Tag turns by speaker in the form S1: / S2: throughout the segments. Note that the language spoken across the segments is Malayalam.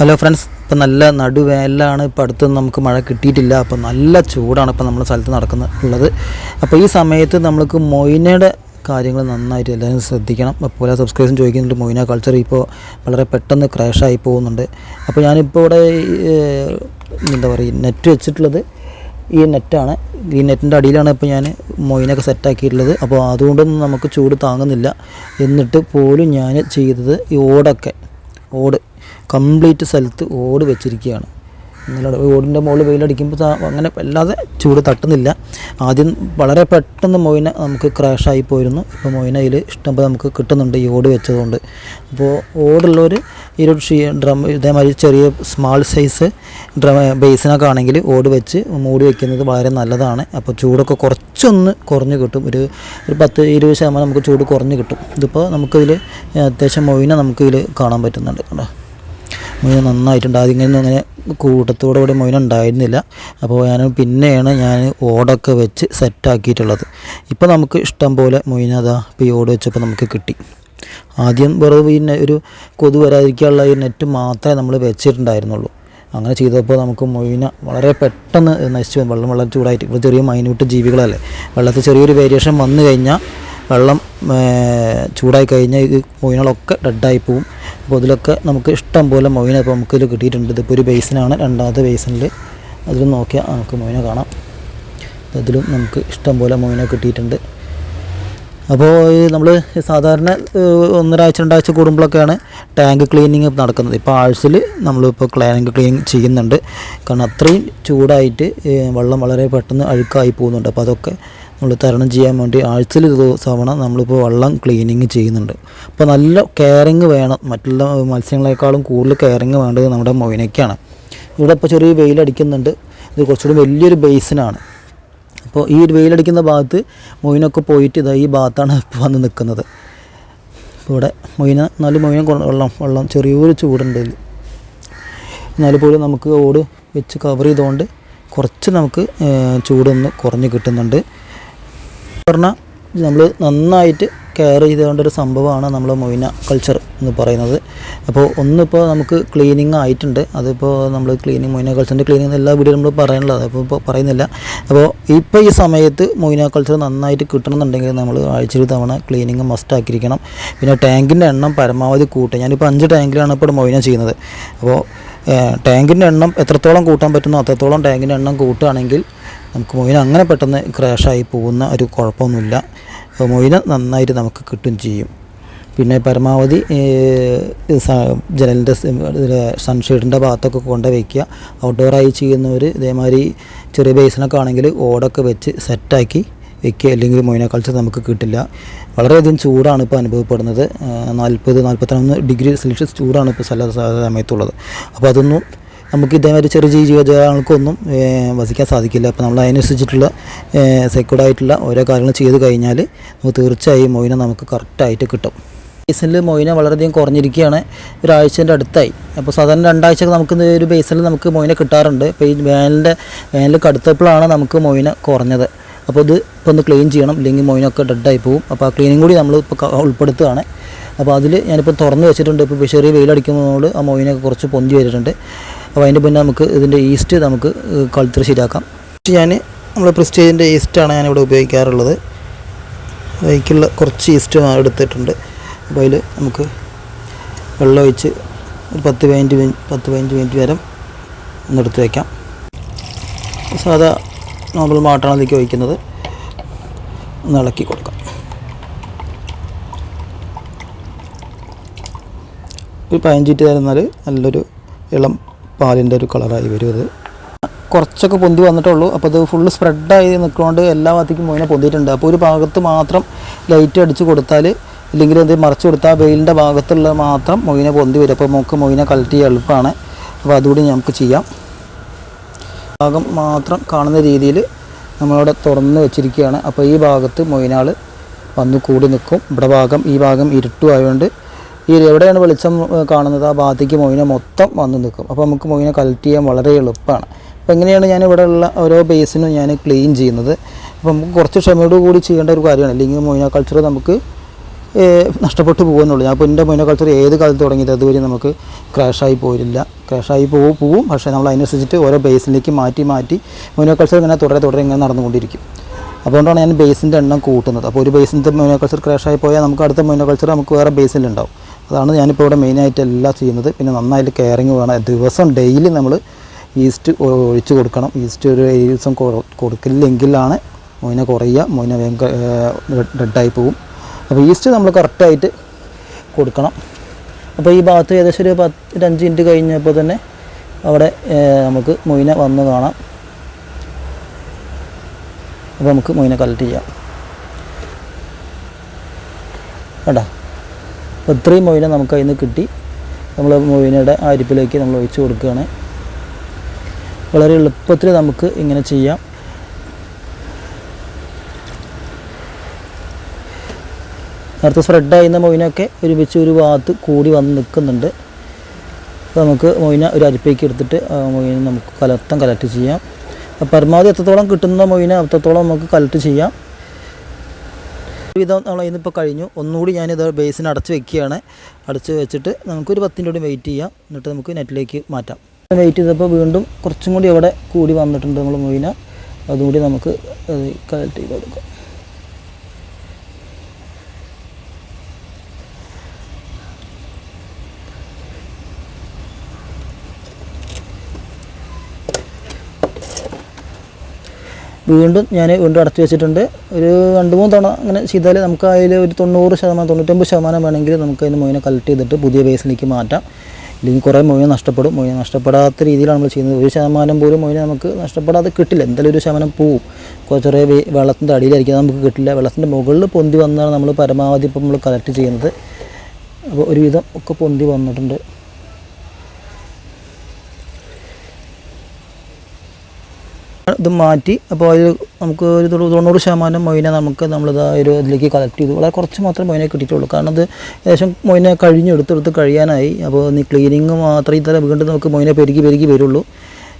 S1: ഹലോ ഫ്രണ്ട്സ് ഇപ്പം നല്ല നടുവേലാണ് ഇപ്പോൾ അടുത്തൊന്നും നമുക്ക് മഴ കിട്ടിയിട്ടില്ല. അപ്പോൾ നല്ല ചൂടാണ് ഇപ്പോൾ നമ്മുടെ സ്ഥലത്ത് നടക്കുന്നത് ഉള്ളത്. അപ്പോൾ ഈ സമയത്ത് നമുക്ക് മൊയിനയുടെ കാര്യങ്ങൾ നന്നായിട്ട് എല്ലാവരും ശ്രദ്ധിക്കണം. അപ്പോൾ സബ്സ്ക്രൈബേഷൻ ചോദിക്കുന്നുണ്ട് മൊയിന കൾച്ചർ ഇപ്പോൾ വളരെ പെട്ടെന്ന് ക്രാഷായി പോകുന്നുണ്ട്. അപ്പോൾ ഞാനിപ്പോൾ ഇവിടെ എന്താ പറയുക നെറ്റ് വെച്ചിട്ടുള്ളത് ഈ നെറ്റാണ് ഈ നെറ്റിന്റെ അടിയിലാണ് ഇപ്പോൾ ഞാൻ മൊയിനൊക്കെ സെറ്റാക്കിയിട്ടുള്ളത് അപ്പോൾ അതുകൊണ്ടൊന്നും നമുക്ക് ചൂട് താങ്ങുന്നില്ല. എന്നിട്ട് പോലും ഞാൻ ചെയ്തത് ഈ ഓടൊക്കെ. ഓട് കംപ്ലീറ്റ് സ്ഥലത്ത് ഓട് വെച്ചിരിക്കുകയാണ്. ഇന്നലെ ഓടിന്റെ മുകളിൽ വെയിലടിക്കുമ്പോൾ അങ്ങനെ വല്ലാതെ ചൂട് തട്ടുന്നില്ല. ആദ്യം വളരെ പെട്ടെന്ന് മൊയിന നമുക്ക് ക്രാഷായി പോയിരുന്നു. ഇപ്പോൾ മൊയിനയിൽ ഇഷ്ടംപോലെ നമുക്ക് കിട്ടുന്നുണ്ട് ഈ ഓട് വെച്ചതുകൊണ്ട്. അപ്പോൾ ഓടുള്ളവർ ഈ ഒരു ഡ്രം ഇതേമാതിരി ചെറിയ സ്മാൾ സൈസ് ഡ്രം ബേസിനൊക്കെ ആണെങ്കിൽ ഓട് വെച്ച് മൂടി വെക്കുന്നത് വളരെ നല്ലതാണ്. അപ്പോൾ ചൂടൊക്കെ കുറച്ചൊന്ന് കുറഞ്ഞ് കിട്ടും. ഒരു ഒരു പത്ത് ഇരുപത് ശതമാനം നമുക്ക് ചൂട് കുറഞ്ഞ് കിട്ടും. ഇതിപ്പോൾ നമുക്കിതിൽ അത്യാവശ്യം മൊയിനെ നമുക്കിതിൽ കാണാൻ പറ്റുന്നുണ്ട് കേട്ടോ മൊയിന നന്നായിട്ടുണ്ട്. ആദ്യം ഇങ്ങനെ അങ്ങനെ കൂട്ടത്തോടെ കൂടി മൊയിന ഉണ്ടായിരുന്നില്ല. അപ്പോൾ ഞാൻ പിന്നെയാണ് ഞാൻ ഓടൊക്കെ വെച്ച് സെറ്റാക്കിയിട്ടുള്ളത് ഇപ്പോൾ നമുക്ക് ഇഷ്ടം പോലെ മൊയിന അതാ ഇപ്പോൾ ഈ ഓട് വെച്ചപ്പോൾ നമുക്ക് കിട്ടി. ആദ്യം വെറുതെ ഈ ഒരു കൊതു വരാതിരിക്കാനുള്ള ഈ നെറ്റ് മാത്രമേ നമ്മൾ വെച്ചിട്ടുണ്ടായിരുന്നുള്ളൂ. അങ്ങനെ ചെയ്തപ്പോൾ നമുക്ക് മൊയിന വളരെ പെട്ടെന്ന് നശിച്ചു പോകും. വെള്ളം വളരെ ചൂടായിട്ട്. ഇപ്പോൾ ചെറിയ മൈന്യൂട്ട് ജീവികളല്ലേ. വെള്ളത്തിൽ ചെറിയൊരു വേരിയേഷൻ വന്നു കഴിഞ്ഞാൽ വെള്ളം ചൂടായി കഴിഞ്ഞാൽ ഈ മൊയിനുകളൊക്കെ ഡെഡായി പോവും. അപ്പോൾ ഇതിലൊക്കെ നമുക്ക് ഇഷ്ടം പോലെ മൊയിന ഇപ്പോൾ നമുക്ക് കിട്ടിയിട്ടുണ്ട്. ഇതിപ്പോൾ ഒരു ബേസിനാണ് രണ്ടാമത്തെ ബേസിനിൽ അതിലും നോക്കിയാൽ നമുക്ക് മൊയിന കാണാം. അതിലും നമുക്ക് ഇഷ്ടം പോലെ മൊയിന കിട്ടിയിട്ടുണ്ട്. അപ്പോൾ നമ്മൾ സാധാരണ ഒന്നരാഴ്ച രണ്ടാഴ്ച കൂടുമ്പോഴൊക്കെയാണ് ടാങ്ക് ക്ലീനിങ് നടക്കുന്നത്. ഇപ്പോൾ ആഴ്ചയിൽ നമ്മളിപ്പോൾ ടാങ്ക് ക്ലീനിങ് ചെയ്യുന്നുണ്ട്. കാരണം അത്രയും ചൂടായിട്ട് വെള്ളം വളരെ പെട്ടെന്ന് അഴുക്കായി പോകുന്നുണ്ട്. അപ്പോൾ അതൊക്കെ നമ്മൾ തരണം ചെയ്യാൻ വേണ്ടി ആഴ്ചയിൽ ഒരു തവണ നമ്മളിപ്പോൾ വെള്ളം ക്ലീനിങ് ചെയ്യുന്നുണ്ട്. അപ്പോൾ നല്ല കെയറിങ് വേണം. മറ്റുള്ള മത്സ്യങ്ങളെക്കാളും കൂടുതൽ കെയറിങ് വേണ്ടത് നമ്മുടെ മൊയിനയ്ക്കാണ്. ഇവിടെ ഇപ്പോൾ ചെറിയ വെയിലടിക്കുന്നുണ്ട്. ഇത് കുറച്ചുകൂടി വലിയൊരു ബേസിനാണ്. അപ്പോൾ ഈ വെയിലടിക്കുന്ന ഭാഗത്ത് മൊയിനൊക്കെ പോയിട്ട് ഇതാ ഈ ഭാഗത്താണ് ഇപ്പോൾ വന്ന് നിൽക്കുന്നത്. ഇവിടെ മൊയിന എന്നാലും മൊയിന വെള്ളം വെള്ളം ചെറിയൊരു ചൂടുണ്ട് ഇതിൽ എന്നാൽ പോലും നമുക്ക് ഓട് വെച്ച് കവർ ചെയ്തുകൊണ്ട് കുറച്ച് നമുക്ക് ചൂടൊന്ന് കുറഞ്ഞ് കിട്ടുന്നുണ്ട്. പറഞ്ഞാൽ നമ്മൾ നന്നായിട്ട് കെയർ ചെയ്തുകൊണ്ട് ഒരു സംഭവമാണ് നമ്മൾ മൊയ്ന കൾച്ചർ എന്ന് പറയുന്നത്. അപ്പോൾ ഒന്നിപ്പോൾ നമുക്ക് ക്ലീനിങ് ആയിട്ടുണ്ട്. അതിപ്പോൾ നമ്മൾ ക്ലീനിങ് മൊയ്ന കൾച്ചറിന്റെ ക്ലീനിങ് എല്ലാ വീടുകളും നമ്മൾ പറയാനുള്ളത്. അപ്പോൾ ഇപ്പോൾ പറയുന്നില്ല. അപ്പോൾ ഇപ്പോൾ ഈ സമയത്ത് മൊയ്ന കൾച്ചർ നന്നായിട്ട് കിട്ടണമെന്നുണ്ടെങ്കിൽ നമ്മൾ ആഴ്ചയിൽ തവണ ക്ലീനിങ് മസ്റ്റ് ആക്കിയിരിക്കണം. പിന്നെ ടാങ്കിന്റെ എണ്ണം പരമാവധി കൂട്ടുക. ഞാനിപ്പോൾ അഞ്ച് ടാങ്കിലാണ് ഇപ്പോൾ മൊയ്ന ചെയ്യുന്നത്. അപ്പോൾ ടാങ്കിന്റെ എണ്ണം എത്രത്തോളം കൂട്ടാൻ പറ്റുന്നോ അത്രത്തോളം ടാങ്കിന്റെ എണ്ണം കൂട്ടുകയാണെങ്കിൽ നമുക്ക് മൊയിന അങ്ങനെ പെട്ടെന്ന് ക്രാഷായി പോകുന്ന ഒരു കുഴപ്പമൊന്നുമില്ല. മൊയ്ന നന്നായിട്ട് നമുക്ക് കിട്ടും ചെയ്യും. പിന്നെ പരമാവധി ജനലിന്റെ സൺഷെയ്ഡിന്റെ ഭാഗത്തൊക്കെ കൊണ്ട് വയ്ക്കുക. ഔട്ട്ഡോറായി ചെയ്യുന്നവർ ഇതേമാതിരി ചെറിയ ബേസിനൊക്കെ ആണെങ്കിൽ ഓടൊക്കെ വെച്ച് സെറ്റാക്കി വയ്ക്കുക. അല്ലെങ്കിൽ മൊയിന കൾച്ചർ നമുക്ക് കിട്ടില്ല. വളരെയധികം ചൂടാണ് ഇപ്പോൾ അനുഭവപ്പെടുന്നത്. നാൽപ്പത് നാൽപ്പത്തിനൊന്ന് ഡിഗ്രി സെൽഷ്യസ് ചൂടാണ് ഇപ്പോൾ സ്ഥല സമയത്തുള്ളത്. അപ്പോൾ അതൊന്നും നമുക്ക് ഇതേമാതിരി ചെറിയ ജീവജാലങ്ങൾക്കൊന്നും വസിക്കാൻ സാധിക്കില്ല. അപ്പോൾ നമ്മൾ അതിനനുസരിച്ചിട്ടുള്ള സെക്യൂർഡ് ആയിട്ടുള്ള ഓരോ കാര്യങ്ങൾ ചെയ്ത് കഴിഞ്ഞാൽ നമുക്ക് തീർച്ചയായും മൊയിനെ നമുക്ക് കറക്റ്റായിട്ട് കിട്ടും. ബേസിനിൽ മൊയിന വളരെയധികം കുറഞ്ഞിരിക്കുകയാണ്. ഒരാഴ്ചന്റെ അടുത്തായി. അപ്പോൾ സാധാരണ രണ്ടാഴ്ച നമുക്ക് ഒരു ബേസിൽ നമുക്ക് മൊയിനെ കിട്ടാറുണ്ട്. അപ്പോൾ ഈ വേനലിന്റെ വേനൽ കടുത്തപ്പോഴാണ് നമുക്ക് മൊയിന കുറഞ്ഞത്. അപ്പോൾ ഇത് ഇപ്പോൾ ഒന്ന് ക്ലീൻ ചെയ്യണം. ഇല്ലെങ്കിൽ മൊയിനൊക്കെ ഡെഡായി പോകും അപ്പോൾ ആ ക്ലീനിങ് കൂടി നമ്മൾ ഇപ്പോൾ ഉൾപ്പെടുത്തുകയാണ്. അപ്പോൾ അതിൽ ഞാനിപ്പോൾ തുറന്ന് വെച്ചിട്ടുണ്ട്. ഇപ്പോൾ ചെറിയ വെയിലടിക്കുന്നതുകൊണ്ട് ആ മൊയിനൊക്കെ കുറച്ച് പൊന്തി വരുന്നുണ്ട് അപ്പോൾ അതിന്റെ പിന്നെ നമുക്ക് ഇതിന്റെ ഈസ്റ്റ് നമുക്ക് കളുത്തിൽ ശരിയാക്കാം ഞാൻ നമ്മൾ പ്രിസ്റ്റേജിന്റെ ഈസ്റ്റാണ് ഞാനിവിടെ ഉപയോഗിക്കാറുള്ളത്. അതിലേക്കുള്ള കുറച്ച് ഈസ്റ്റ് എടുത്തിട്ടുണ്ട്. അപ്പോൾ അതിൽ നമുക്ക് വെള്ളം ഒഴിച്ച് ഒരു പത്ത് പതിനഞ്ച് മിനിറ്റ് പത്ത് പതിനഞ്ച് മിനിറ്റ് വരെ ഒന്ന് എടുത്ത് വയ്ക്കാം സാധാ നോർമൽ മാട്ടാണ് അതിലേക്ക് ഒഴിക്കുന്നത്. ഒന്ന് ഇളക്കി കൊടുക്കാം. ഒരു പതിനഞ്ച് മിനിറ്റ് തരുന്നാൽ നല്ലൊരു ഇളം പാലിന്റെ ഒരു കളറായി വരും അത്. കുറച്ചൊക്കെ പൊന്തി വന്നിട്ടുള്ളൂ. അപ്പോൾ അത് ഫുള്ള് സ്പ്രെഡായി നിൽക്കുന്നതുകൊണ്ട് എല്ലാ ഭാഗത്തേക്കും മൊയിനെ പൊന്തിയിട്ടുണ്ട്. അപ്പോൾ ഒരു ഭാഗത്ത് മാത്രം ലൈറ്റ് അടിച്ച് കൊടുത്താൽ ഇല്ലെങ്കിൽ അത് മറച്ചു കൊടുത്താൽ വെയിലിന്റെ ഭാഗത്തുള്ള മാത്രം മൊയിനെ പൊന്തി വരും. അപ്പോൾ നമുക്ക് മൊയിനെ കളക്ട് ചെയ്യാൻ എളുപ്പമാണ്. അപ്പോൾ അതുകൂടി നമുക്ക് ചെയ്യാം. ഭാഗം മാത്രം കാണുന്ന രീതിയിൽ നമ്മളവിടെ തുറന്ന് വെച്ചിരിക്കുകയാണ്. അപ്പോൾ ഈ ഭാഗത്ത് മൊയിനാൾ വന്ന് കൂടി നിൽക്കും. ഇവിടെ ഭാഗം ഈ ഭാഗം ഇരുട്ടും ആയതുകൊണ്ട് ഈ എവിടെയാണ് വെളിച്ചം കാണുന്നത്? ആ ഭാഗത്തേക്ക് മൊയിനെ മൊത്തം വന്ന് നിൽക്കും. അപ്പോൾ നമുക്ക് മൊയിനെ കളക്ട് ചെയ്യാൻ വളരെ എളുപ്പമാണ്. അപ്പോൾ എങ്ങനെയാണ് ഞാൻ ഇവിടെ ഉള്ള ഓരോ ബേസിനും ഞാൻ ക്ലീൻ ചെയ്യുന്നത്? അപ്പോൾ നമുക്ക് കുറച്ച് ക്ഷമയോട് കൂടി ചെയ്യേണ്ട ഒരു കാര്യമാണ്. അല്ലെങ്കിൽ മൊയിന കൾച്ചർ നമുക്ക് നഷ്ടപ്പെട്ടു പോകുന്നുള്ളൂ. ഞാൻ ഇപ്പോൾ എന്റെ മൊയിന കൾച്ചർ ഏത് കാലത്ത് തുടങ്ങിയത്? അതുവരെ നമുക്ക് ക്രാഷായി പോയില്ല. ക്രാഷായി പോകും പോവും. പക്ഷേ നമ്മൾ അതിനനുസരിച്ചിട്ട് ഓരോ ബേസിലേക്ക് മാറ്റി മാറ്റി മൊയിന കൾച്ചർ ഇങ്ങനെ തുടരെ തുടരെ ഇങ്ങനെ നടന്നുകൊണ്ടിരിക്കും. അതുകൊണ്ടാണ് ഞാൻ ബേസിന്റെ എണ്ണം കൂട്ടുന്നത്. അപ്പോൾ ഒരു ബേസിന്റെ മൊയിന കൾച്ചർ ക്രാഷായി പോയാൽ നമുക്ക് അടുത്ത മൊയിന കൾച്ചർ നമുക്ക് വേറെ ബേസിലുണ്ടാവും അതാണ് ഞാനിപ്പോൾ ഇവിടെ മെയിനായിട്ട് എല്ലാം ചെയ്യുന്നത്. പിന്നെ നന്നായിട്ട് കെയറിങ് വേണം. ദിവസം ഡെയിലി നമ്മൾ ഈസ്റ്റ് ഒഴിച്ചു കൊടുക്കണം. ഈസ്റ്റ് ഒരു ഏഴ് ദിവസം കൊടുക്കില്ലെങ്കിലാണ് മൊയിന കുറയുക. മൊയിന വേഗം ഡെഡായി പോകും അപ്പോൾ ഈസ്റ്റ് നമ്മൾ കറക്റ്റായിട്ട് കൊടുക്കണം. അപ്പോൾ ഈ ഭാഗത്ത് ഏകദേശം ഒരു പത്ത് ഒരു അഞ്ച് മിനിറ്റ് കഴിഞ്ഞപ്പോൾ തന്നെ അവിടെ നമുക്ക് മൊയിന വന്ന് കാണാം. അപ്പോൾ നമുക്ക് മൊയിനെ കളക്ട് ചെയ്യാം. കേട്ടോ അപ്പോൾ ഇത്രയും മൊയിന നമുക്ക് അതിൽ നിന്ന് കിട്ടി. നമ്മൾ മൊയിനയുടെ അരിപ്പിലേക്ക് നമ്മൾ ഒഴിച്ച് കൊടുക്കുകയാണ്. വളരെ എളുപ്പത്തിൽ നമുക്ക് ഇങ്ങനെ ചെയ്യാം. നേരത്തെ സ്പ്രെഡായിരുന്ന മൊയിനൊക്കെ ഒരുമിച്ച് ഒരു ഭാഗത്ത് കൂടി വന്ന് നിൽക്കുന്നുണ്ട്. അപ്പോൾ നമുക്ക് മൊയിന ഒരു അരിപ്പേക്ക് എടുത്തിട്ട് മൊയിന നമുക്ക് കലർത്തം കലക്ട് ചെയ്യാം. പരമാവധി എത്രത്തോളം കിട്ടുന്ന മൊയിന അത്രത്തോളം നമുക്ക് കലക്ട് ചെയ്യാം. വിധം നമ്മൾ ഇന്നിപ്പോൾ കഴിഞ്ഞു. ഒന്നുകൂടി ഞാനിത് ബേസിന് അടച്ച് വെക്കുകയാണ്. അടച്ച് വെച്ചിട്ട് നമുക്കൊരു പത്തിന്റെ കൂടി വെയിറ്റ് ചെയ്യാം. എന്നിട്ട് നമുക്ക് നെറ്റിലേക്ക് മാറ്റാം. വെയിറ്റ് ചെയ്തപ്പോൾ വീണ്ടും കുറച്ചും കൂടി അവിടെ കൂടി വന്നിട്ടുണ്ട് നമ്മൾ മൊയിന. അതുകൂടി നമുക്ക് കളക്ട് ചെയ്ത് കൊടുക്കാം. വീണ്ടും ഞാൻ വീണ്ടും അടച്ചു വെച്ചിട്ടുണ്ട്. ഒരു രണ്ട് മൂന്ന് തവണ അങ്ങനെ ചെയ്താൽ നമുക്ക് അതിൽ ഒരു തൊണ്ണൂറ് ശതമാനം തൊണ്ണൂറ്റൊമ്പത് ശതമാനം വേണമെങ്കിൽ നമുക്ക് അതിന് മൊയിനെ കളക്ട് ചെയ്തിട്ട് പുതിയ ബേസിലേക്ക് മാറ്റാം. ഇല്ലെങ്കിൽ കുറേ മൊയിനെ നഷ്ടപ്പെടും. മൊയിനെ നഷ്ടപ്പെടാത്ത രീതിയിലാണ് നമ്മൾ ചെയ്യുന്നത്. ഒരു ശതമാനം പോലും മൊയിനെ നമുക്ക് നഷ്ടപ്പെടാതെ കിട്ടില്ല. എന്തായാലും ഒരു ശതമാനം പോവും. കുറേ വെള്ളത്തിന്റെ അടിയിലായിരിക്കും. നമുക്ക് കിട്ടില്ല. വെള്ളത്തിന്റെ മുകളിൽ പൊന്തി വന്നാണ് നമ്മൾ പരമാവധി ഇപ്പോൾ നമ്മൾ കളക്ട് ചെയ്യുന്നത്. അപ്പോൾ ഒരുവിധം ഒക്കെ പൊന്തി വന്നിട്ടുണ്ട്. ഇത് മാറ്റി. അപ്പോൾ അതിൽ നമുക്ക് ഒരു തൊണ്ണൂ- തൊണ്ണൂറ് ശതമാനം മൊയിന നമുക്ക് നമ്മളിത് ഒരു ഇതിലേക്ക് കളക്ട് ചെയ്തു. വളരെ കുറച്ച് മാത്രം മൊയിനെ കിട്ടിയിട്ടുള്ളൂ. കാരണം അത് ഏകദേശം മൊയിനെ കഴിഞ്ഞ് എടുത്തെടുത്ത് കഴിയാനായി. അപ്പോൾ നീ ക്ലീനിങ് മാത്രം ഇത്തരം വീണ്ടും നമുക്ക് മൊയിനെ പെരുകി പെരുകി വരുള്ളൂ.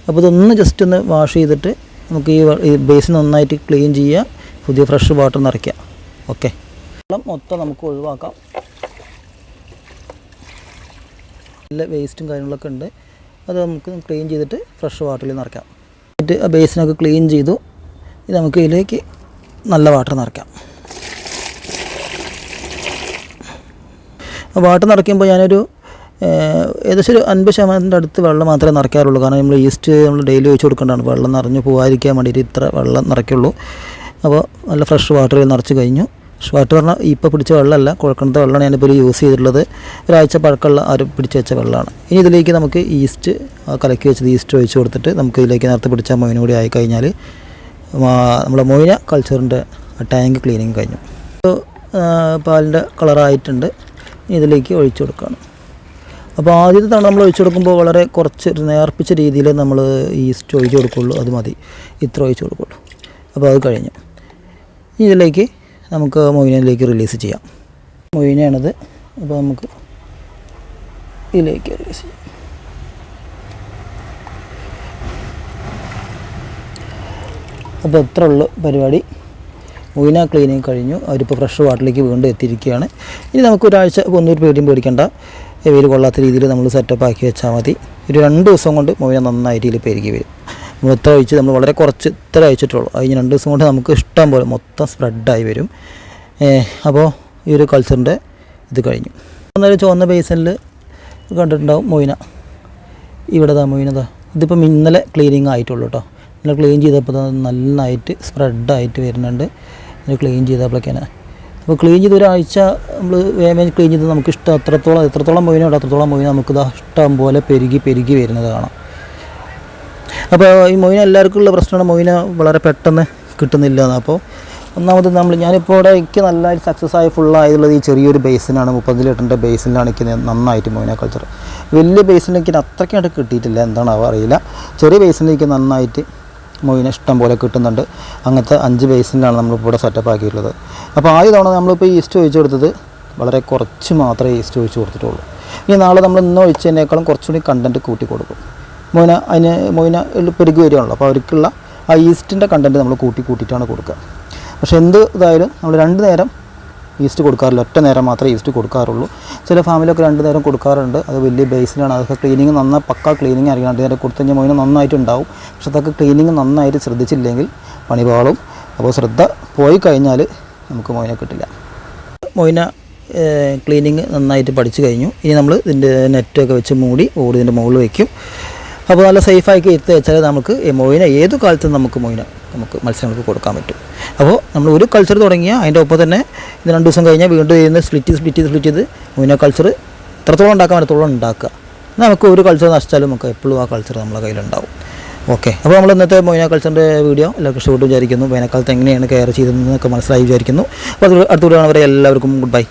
S1: അപ്പോൾ ഇതൊന്ന് ജസ്റ്റ് ഒന്ന് വാഷ് ചെയ്തിട്ട് നമുക്ക് ഈ ഈ ബേസ് നന്നായിട്ട് ക്ലീൻ ചെയ്യുക പുതിയ ഫ്രഷ് വാട്ടർ നിറയ്ക്കുക ഓക്കെ വെള്ളം മൊത്തം നമുക്ക് ഒഴിവാക്കാം. നല്ല വേസ്റ്റും കാര്യങ്ങളൊക്കെ ഉണ്ട്. അത് നമുക്ക് ക്ലീൻ ചെയ്തിട്ട് ഫ്രഷ് വാട്ടറിൽ നിറയ്ക്കാം. എന്നിട്ട് ആ ബേസിനൊക്കെ ക്ലീൻ ചെയ്തു. ഇത് നമുക്ക് ഇതിലേക്ക് നല്ല വാട്ടർ നിറയ്ക്കാം. വാട്ടർ നിറയ്ക്കുമ്പോൾ ഞാനൊരു ഏകദേശം ഒരു അൻപത് ശതമാനത്തിന്റെ അടുത്ത് വെള്ളം മാത്രമേ നിറയ്ക്കാറുള്ളൂ. കാരണം നമ്മൾ ഈസ്റ്റ് നമ്മൾ ഡെയിലി ഒഴിച്ച് കൊടുക്കേണ്ടതാണ്. വെള്ളം നിറഞ്ഞു പോകാതിരിക്കാൻ വേണ്ടിയിട്ട് ഇത്ര വെള്ളം നിറയ്ക്കുള്ളൂ. അപ്പോൾ നല്ല ഫ്രഷ് വാട്ടർ നിറച്ച് കഴിഞ്ഞു. വാട്ടർ പറഞ്ഞാൽ ഇപ്പോൾ പിടിച്ച വെള്ളമല്ല കുഴക്കണത്തെ വെള്ളമാണ് ഞാനിപ്പോൾ യൂസ് ചെയ്തിട്ടുള്ളത്. ഒരാഴ്ച പഴക്കമുള്ള ആ ഒരു പിടിച്ച് വെച്ച വെള്ളമാണ്. ഇനി ഇതിലേക്ക് നമുക്ക് ഈസ്റ്റ് കലക്കി വെച്ചത് ഈസ്റ്റ് ഒഴിച്ച് കൊടുത്തിട്ട് നമുക്ക് ഇതിലേക്ക് നേരത്തെ പിടിച്ച മൊയിന കൂടി ആയി കഴിഞ്ഞാൽ നമ്മുടെ മൊയിന കൾച്ചറിന്റെ ടാങ്ക് ക്ലീനിങ് കഴിഞ്ഞു. പാലിന്റെ കളറായിട്ടുണ്ട് ഇനി ഇതിലേക്ക് ഒഴിച്ച് കൊടുക്കുകയാണ് അപ്പോൾ ആദ്യത്തെ തവണ നമ്മൾ ഒഴിച്ചു കൊടുക്കുമ്പോൾ വളരെ കുറച്ച് നേർപ്പിച്ച രീതിയിൽ നമ്മൾ ഈസ്റ്റ് ഒഴിച്ച് കൊടുക്കുള്ളൂ. അത് മതി. ഇത്ര ഒഴിച്ച് കൊടുക്കുള്ളൂ. അപ്പോൾ അത് കഴിഞ്ഞു. ഇതിലേക്ക് നമുക്ക് മൊയിനയിലേക്ക് റിലീസ് ചെയ്യാം. മൊയിനയാണത്. അപ്പോൾ നമുക്ക് ഇതിലേക്ക് റിലീസ് ചെയ്യാം. അപ്പോൾ ഇത്ര ഉള്ളു പരിപാടി. മൊയിന ക്ലീനിങ് കഴിഞ്ഞു. അവരിപ്പോൾ ഫ്രഷ് വാട്ടറിലേക്ക് വീണ്ടും എത്തിയിരിക്കുകയാണ്. ഇനി നമുക്ക് ഒരാഴ്ച ഒന്നും ഒരു പേടിയും പേടിക്കേണ്ട. വെയിൽ കൊള്ളാത്ത രീതിയിൽ നമ്മൾ സെറ്റപ്പ് ആക്കി വെച്ചാൽ മതി. ഒരു രണ്ട് ദിവസം കൊണ്ട് മൊയിന നന്നായിട്ട് ഇതിൽ പെരുകി വരും. നമ്മൾ ഇത്ര ഒഴിച്ച് നമ്മൾ വളരെ കുറച്ച് ഇത്ര അയച്ചിട്ടുള്ളൂ അതിന് രണ്ട് ദിവസം കൊണ്ട് നമുക്ക് ഇഷ്ടം പോലെ മൊത്തം സ്പ്രെഡായി വരും. അപ്പോൾ ഈ ഒരു കൾച്ചറിന്റെ ഇത് കഴിഞ്ഞു. എന്നാലും ചുവന്ന ബേസനിൽ കണ്ടിട്ടുണ്ടാവും മൊയിന. ഇവിടെതാ മൊയിനതാ ഇതിപ്പം ഇന്നലെ ക്ലീനിങ് ആയിട്ടുള്ളൂ കേട്ടോ ഇന്നലെ ക്ലീൻ ചെയ്തപ്പോൾ നന്നായിട്ട് സ്പ്രെഡായിട്ട് വരുന്നുണ്ട്. ഇത് ക്ലീൻ ചെയ്തപ്പോഴേക്കാണ് അപ്പോൾ ക്ലീൻ ചെയ്ത് ഒരാഴ്ച നമ്മൾ വേമേൻ ക്ലീൻ ചെയ്ത് നമുക്ക് ഇഷ്ടം അത്രത്തോളം എത്രത്തോളം മൊയിന അത്രത്തോളം മൊയിന നമുക്ക് ഇതാ ഇഷ്ടം പോലെ പെരുകി പെരുകി വരുന്നത് കാണാം. അപ്പോൾ ഈ മൊയിന എല്ലാവർക്കും ഉള്ള പ്രശ്നമാണ്. മൊയിന വളരെ പെട്ടെന്ന് കിട്ടുന്നില്ല എന്ന് അപ്പോൾ ഒന്നാമത് നമ്മൾ ഞാനിപ്പോൾ ഇവിടെ എനിക്ക് നല്ല സക്സസ് ആയി ഫുള്ളായതുള്ളത് ഈ ചെറിയൊരു ബേസിനാണ് മുപ്പത് ലിറ്ററിന്റെ ബേസിലാണ് എനിക്ക് നന്നായിട്ട് മൊയിന കൾച്ചർ വലിയ ബേസിലേക്ക് അത്രയ്ക്കായിട്ട് കിട്ടിയിട്ടില്ല. എന്താണാവോ അറിയില്ല. ചെറിയ ബേസിലേക്ക് നന്നായിട്ട് മൊയിന ഇഷ്ടം പോലെ കിട്ടുന്നുണ്ട്. അങ്ങനത്തെ അഞ്ച് ബേസിലാണ് നമ്മളിപ്പോൾ ഇവിടെ സെറ്റപ്പ് ആക്കിയിട്ടുള്ളത്. അപ്പോൾ ആദ്യ തവണ നമ്മളിപ്പോൾ ഈസ്റ്റ് ഒഴിച്ച് കൊടുത്തത് വളരെ കുറച്ച് മാത്രമേ ഈസ്റ്റ് ഒഴിച്ച് കൊടുത്തിട്ടുള്ളൂ. ഇനി നാളെ നമ്മൾ ഇന്ന് ഒഴിച്ചതിനേക്കാളും കുറച്ചുകൂടി കണ്ടന്റ് കൂട്ടി കൊടുക്കും. മൊയിന അതിന് മൊയ്ന പെരുകി വരികയാണല്ലോ. അപ്പോൾ അവർക്കുള്ള ആ ഈസ്റ്റിന്റെ കണ്ടന്റ് നമ്മൾ കൂട്ടി കൂട്ടിയിട്ടാണ് കൊടുക്കുക. പക്ഷേ എന്ത് ഇതായാലും നമ്മൾ രണ്ട് നേരം ഈസ്റ്റ് കൊടുക്കാറില്ല. ഒറ്റ നേരം മാത്രമേ ഈസ്റ്റ് കൊടുക്കാറുള്ളൂ. ചില ഫാമിലൊക്കെ രണ്ട് നേരം കൊടുക്കാറുണ്ട്. അത് വലിയ ബേസിലാണ്. അതൊക്കെ ക്ലീനിങ് നന്നായി പക്ക ക്ലീനിങ് ആയിരിക്കും രണ്ട് നേരം കൊടുത്തു കഴിഞ്ഞാൽ മൊയിന നന്നായിട്ടുണ്ടാവും. പക്ഷെ അതൊക്കെ ക്ലീനിങ് നന്നായിട്ട് ശ്രദ്ധിച്ചില്ലെങ്കിൽ പണി പാളും. അപ്പോൾ ശ്രദ്ധ പോയി കഴിഞ്ഞാൽ നമുക്ക് മോയിനെ കിട്ടില്ല. മോയിന ക്ലീനിങ് നന്നായിട്ട് പഠിച്ചു കഴിഞ്ഞു. ഇനി നമ്മൾ ഇതിന്റെ നെറ്റൊക്കെ വെച്ച് മൂടി ഓടി ഇതിന്റെ മുകളിൽ വയ്ക്കും അപ്പോൾ നല്ല സേഫാക്കി എടുത്ത് വെച്ചാൽ നമുക്ക് മൊയിന ഏത് കാലത്തും നമുക്ക് മൊയിന നമുക്ക് മത്സ്യങ്ങൾക്ക് കൊടുക്കാൻ പറ്റും. അപ്പോൾ നമ്മൾ ഒരു കൾച്ചർ തുടങ്ങിയാൽ അതിന്റെ ഒപ്പം തന്നെ ഇത് രണ്ട് ദിവസം കഴിഞ്ഞാൽ വീണ്ടും ചെയ്യുന്ന സ്പ്ലിറ്റ് സ്പ്ലിറ്റ് ചെയ്ത് സ്പ്ലിറ്റ് ചെയ്ത് മൊയിന കൾച്ചർ എത്രത്തോളം ഉണ്ടാക്കാൻ പറ്റത്തോളം ഉണ്ടാക്കുക. നമുക്ക് ഒരു കൾച്ചർ നശിച്ചാലും നമുക്ക് എപ്പോഴും ആ കൾച്ചർ നമ്മുടെ കയ്യിലുണ്ടാവും. ഓക്കെ അപ്പോൾ നമ്മൾ ഇന്നത്തെ മൊയിന കൾച്ചറിന്റെ വീഡിയോ എല്ലാവർക്കും ഇഷ്ടപ്പെട്ടു വിചാരിക്കുന്നു. വേനൽക്കാലത്ത് എങ്ങനെയാണ് കെയർ ചെയ്തതെന്നൊക്കെ മനസ്സിലായി വിചാരിക്കുന്നു. അപ്പോൾ അത് അടുത്ത എല്ലാവർക്കും ഗുഡ് ബൈ